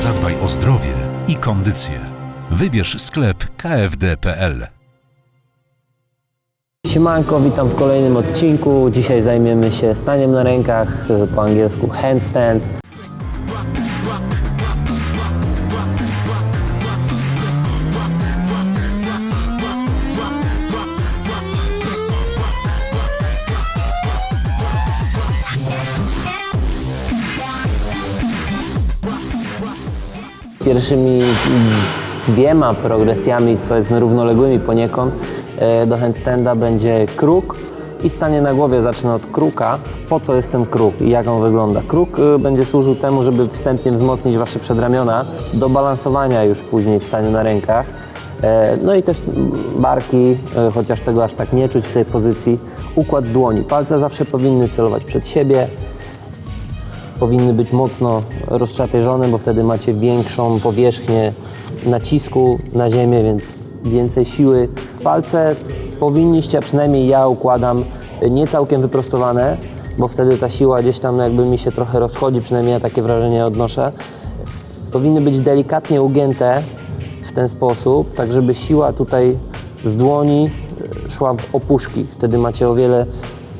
Zadbaj o zdrowie i kondycję. Wybierz sklep kfd.pl. Siemanko, witam w kolejnym odcinku. Dzisiaj zajmiemy się staniem na rękach, y, po angielsku handstands. Pierwszymi dwiema progresjami, powiedzmy równoległymi poniekąd, e, do handstanda będzie kruk i stanie na głowie. Zacznę od kruka. Po co jest ten kruk i jak on wygląda? Kruk e, będzie służył temu, żeby wstępnie wzmocnić Wasze przedramiona do balansowania już później w staniu na rękach. E, No i też barki, chociaż tego aż tak nie czuć w tej pozycji. Układ dłoni. Palce zawsze powinny celować przed siebie, powinny być mocno rozczapieżone, bo wtedy macie większą powierzchnię nacisku na ziemię, więc więcej siły. Palce powinniście, a przynajmniej ja układam nie całkiem wyprostowane, bo wtedy ta siła gdzieś tam jakby mi się trochę rozchodzi, przynajmniej ja takie wrażenie odnoszę. Powinny być delikatnie ugięte w ten sposób, tak żeby siła tutaj z dłoni szła w opuszki. Wtedy macie o wiele,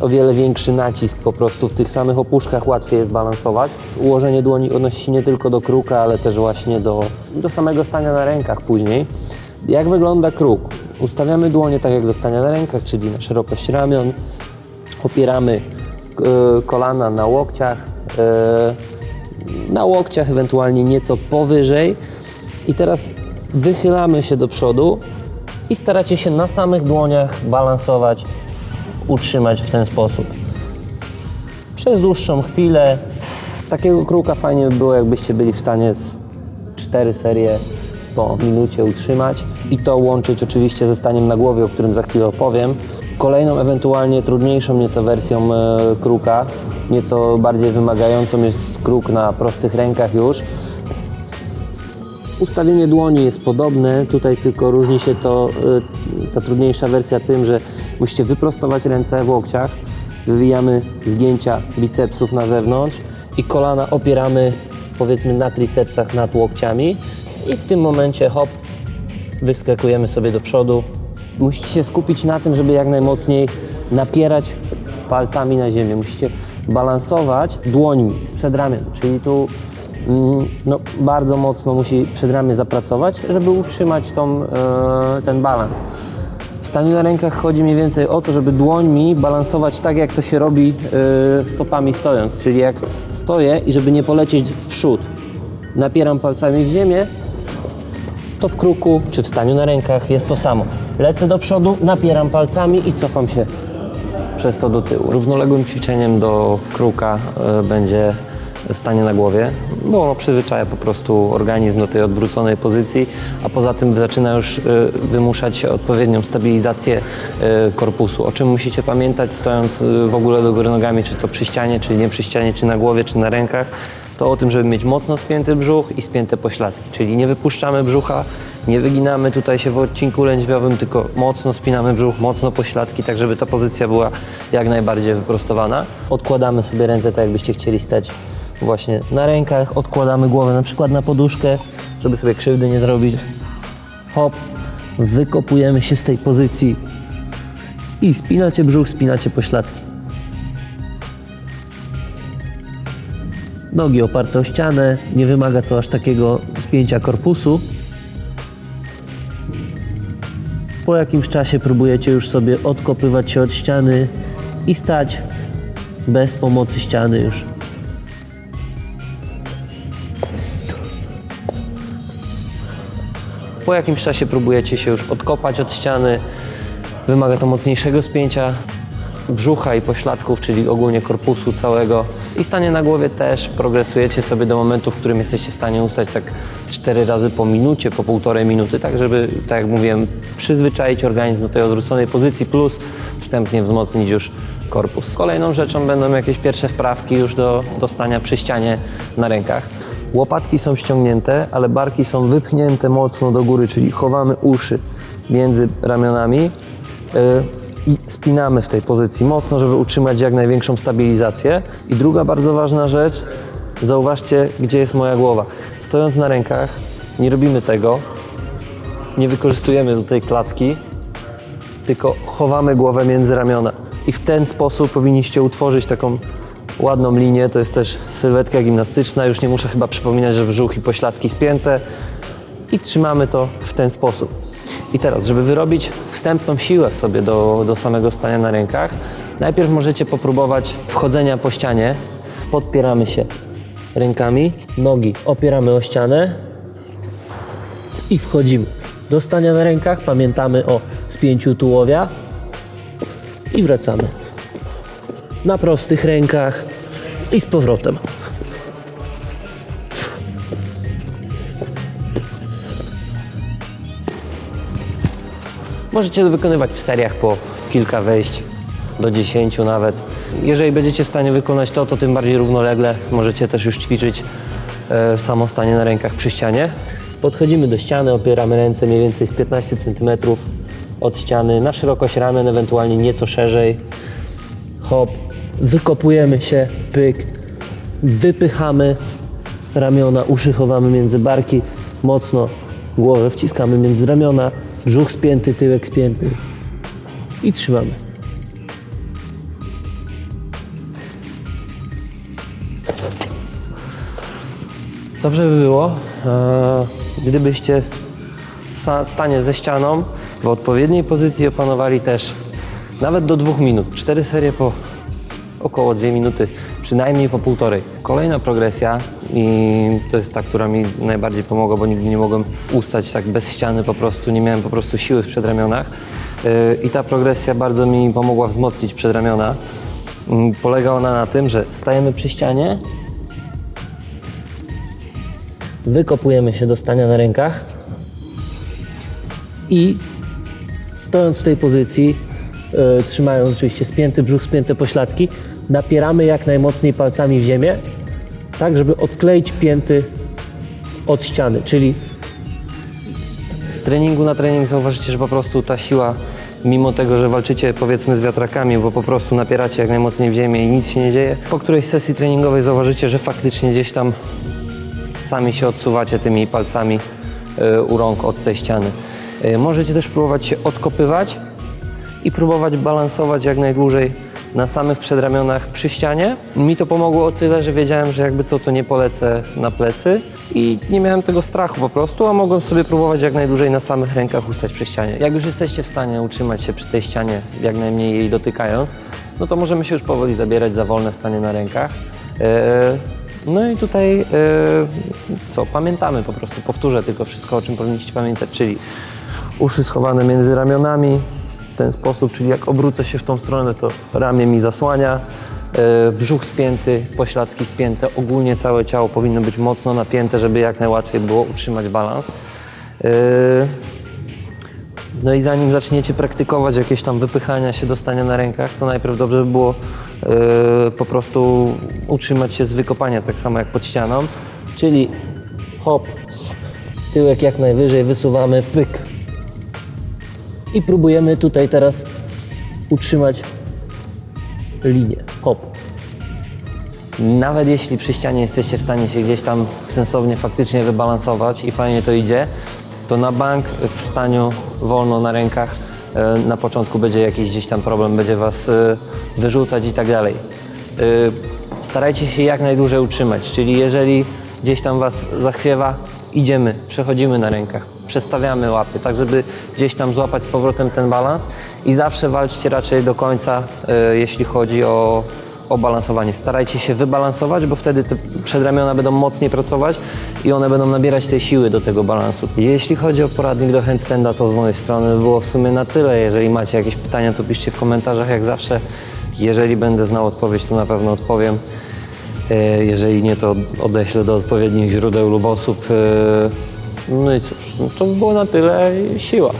o wiele większy nacisk po prostu. W tych samych opuszkach łatwiej jest balansować. Ułożenie dłoni odnosi się nie tylko do kruka, ale też właśnie do, do samego stania na rękach później. Jak wygląda kruk? Ustawiamy dłonie tak jak do stania na rękach, czyli na szerokość ramion. Opieramy e, kolana na łokciach, e, na łokciach, ewentualnie nieco powyżej. I teraz wychylamy się do przodu i staracie się na samych dłoniach balansować, utrzymać w ten sposób. Przez dłuższą chwilę. Takiego kruka fajnie by było, jakbyście byli w stanie cztery serie po minucie utrzymać i to łączyć oczywiście ze staniem na głowie, o którym za chwilę opowiem. Kolejną, ewentualnie trudniejszą nieco wersją e, kruka, nieco bardziej wymagającą jest kruk na prostych rękach już. Ustawienie dłoni jest podobne, tutaj tylko różni się to, y, ta trudniejsza wersja tym, że musicie wyprostować ręce w łokciach, wywijamy zgięcia bicepsów na zewnątrz i kolana opieramy powiedzmy na tricepsach nad łokciami i w tym momencie hop, wyskakujemy sobie do przodu. Musicie się skupić na tym, żeby jak najmocniej napierać palcami na ziemię. Musicie balansować dłońmi z przedramion, czyli tu no, bardzo mocno musi przedramię zapracować, żeby utrzymać tą, e, ten balans. W staniu na rękach chodzi mniej więcej o to, żeby dłońmi balansować tak, jak to się robi e, stopami stojąc, czyli jak stoję i żeby nie polecieć w przód. Napieram palcami w ziemię, to w kruku czy w staniu na rękach jest to samo. Lecę do przodu, napieram palcami i cofam się przez to do tyłu. Równoległym ćwiczeniem do kruka e, będzie stanie na głowie, bo ono przyzwyczaja po prostu organizm do tej odwróconej pozycji, a poza tym zaczyna już e, wymuszać odpowiednią stabilizację e, korpusu. O czym musicie pamiętać stojąc e, w ogóle do góry nogami, czy to przy ścianie, czy nie przy ścianie, czy na głowie, czy na rękach, to o tym, żeby mieć mocno spięty brzuch i spięte pośladki, czyli nie wypuszczamy brzucha, nie wyginamy tutaj się w odcinku lędźwiowym, tylko mocno spinamy brzuch, mocno pośladki, tak żeby ta pozycja była jak najbardziej wyprostowana. Odkładamy sobie ręce tak, jakbyście chcieli stać właśnie na rękach, odkładamy głowę na przykład na poduszkę, żeby sobie krzywdy nie zrobić. Hop, wykopujemy się z tej pozycji i spinacie brzuch, spinacie pośladki. Nogi oparte o ścianę, nie wymaga to aż takiego spięcia korpusu. Po jakimś czasie próbujecie już sobie odkopywać się od ściany i stać bez pomocy ściany już. Po jakimś czasie próbujecie się już odkopać od ściany. Wymaga to mocniejszego spięcia brzucha i pośladków, czyli ogólnie korpusu całego. I stanie na głowie też progresujecie sobie do momentu, w którym jesteście w stanie ustać tak 4 razy po minucie, po półtorej minuty, tak żeby, tak jak mówiłem, przyzwyczaić organizm do tej odwróconej pozycji, plus wstępnie wzmocnić już korpus. Kolejną rzeczą będą jakieś pierwsze wprawki już do, do stania przy ścianie na rękach. Łopatki są ściągnięte, ale barki są wypchnięte mocno do góry, czyli chowamy uszy między ramionami yy, i spinamy w tej pozycji mocno, żeby utrzymać jak największą stabilizację. I druga bardzo ważna rzecz, zauważcie, gdzie jest moja głowa. stojąc na rękach, nie robimy tego, nie wykorzystujemy tutaj klatki, tylko chowamy głowę między ramiona. I w ten sposób powinniście utworzyć taką ładną linię. To jest też sylwetka gimnastyczna. Już nie muszę chyba przypominać, że brzuch i pośladki spięte. I trzymamy to w ten sposób. I teraz, żeby wyrobić wstępną siłę sobie do, do samego stania na rękach, najpierw możecie popróbować wchodzenia po ścianie. Podpieramy się rękami, nogi opieramy o ścianę, i wchodzimy. Do stania na rękach pamiętamy o spięciu tułowia i wracamy. Na prostych rękach i z powrotem. Możecie to wykonywać w seriach po kilka wejść, do 10 nawet. Jeżeli będziecie w stanie wykonać to, to tym bardziej równolegle możecie też już ćwiczyć e, samo stanie na rękach przy ścianie. Podchodzimy do ściany, opieramy ręce mniej więcej z 15 cm od ściany, na szerokość ramion, ewentualnie nieco szerzej. Hop, wykopujemy się, pyk, wypychamy ramiona, uszy chowamy między barki, mocno głowę wciskamy między ramiona, brzuch spięty, tyłek spięty i trzymamy. Dobrze by było, e, gdybyście sta- stanie ze ścianą w odpowiedniej pozycji opanowali też nawet do dwóch minut. Cztery serie po około dwie minuty, przynajmniej po półtorej. Kolejna progresja i to jest ta, która mi najbardziej pomogła, bo nigdy nie mogłem ustać tak bez ściany po prostu, nie miałem po prostu siły w przedramionach. E, I ta progresja bardzo mi pomogła wzmocnić przedramiona. Mm, Polega ona na tym, że stajemy przy ścianie, wykopujemy się do stania na rękach i stojąc w tej pozycji, e, trzymając oczywiście spięty brzuch, spięte pośladki, napieramy jak najmocniej palcami w ziemię, tak żeby odkleić pięty od ściany, czyli z treningu na trening zauważycie, że po prostu ta siła, mimo tego, że walczycie powiedzmy z wiatrakami, bo po prostu napieracie jak najmocniej w ziemię i nic się nie dzieje, po którejś sesji treningowej zauważycie, że faktycznie gdzieś tam sami się odsuwacie tymi palcami y, u rąk od tej ściany. Y, Możecie też próbować się odkopywać i próbować balansować jak najdłużej na samych przedramionach przy ścianie. Mi to pomogło o tyle, że wiedziałem, że jakby co to nie polecę na plecy i nie miałem tego strachu po prostu, a mogłem sobie próbować jak najdłużej na samych rękach ustać przy ścianie. Jak już jesteście w stanie utrzymać się przy tej ścianie, jak najmniej jej dotykając, no to możemy się już powoli zabierać za wolne stanie na rękach. E, No i tutaj e, co, pamiętamy po prostu, powtórzę tylko wszystko, o czym powinniście pamiętać, czyli uszy schowane między ramionami ten sposób, czyli jak obrócę się w tą stronę, to ramię mi zasłania, e, brzuch spięty, pośladki spięte, ogólnie całe ciało powinno być mocno napięte, żeby jak najłatwiej było utrzymać balans. E, no i zanim zaczniecie praktykować jakieś tam wypychania się, dostania na rękach, to najpierw dobrze by było e, po prostu utrzymać się z wykopania, tak samo jak pod ścianą. Czyli hop, tyłek jak najwyżej, wysuwamy, pyk. I próbujemy tutaj teraz utrzymać linię. Hop. Nawet jeśli przy ścianie jesteście w stanie się gdzieś tam sensownie faktycznie wybalansować i fajnie to idzie, to na bank w staniu wolno na rękach e, na początku będzie jakiś gdzieś tam problem, będzie was e, wyrzucać i tak dalej. E, Starajcie się jak najdłużej utrzymać, czyli jeżeli gdzieś tam was zachwiewa, idziemy, przechodzimy na rękach, przestawiamy łapy, tak żeby gdzieś tam złapać z powrotem ten balans i zawsze walczcie raczej do końca, e, jeśli chodzi o, o balansowanie. Starajcie się wybalansować, bo wtedy te przedramiona będą mocniej pracować i one będą nabierać tej siły do tego balansu. Jeśli chodzi o poradnik do handstanda, to z mojej strony było w sumie na tyle. Jeżeli macie jakieś pytania, to piszcie w komentarzach jak zawsze. Jeżeli będę znał odpowiedź, to na pewno odpowiem. E, Jeżeli nie, to odeślę do odpowiednich źródeł lub osób. No i cóż, no to by było na tyle. Siła.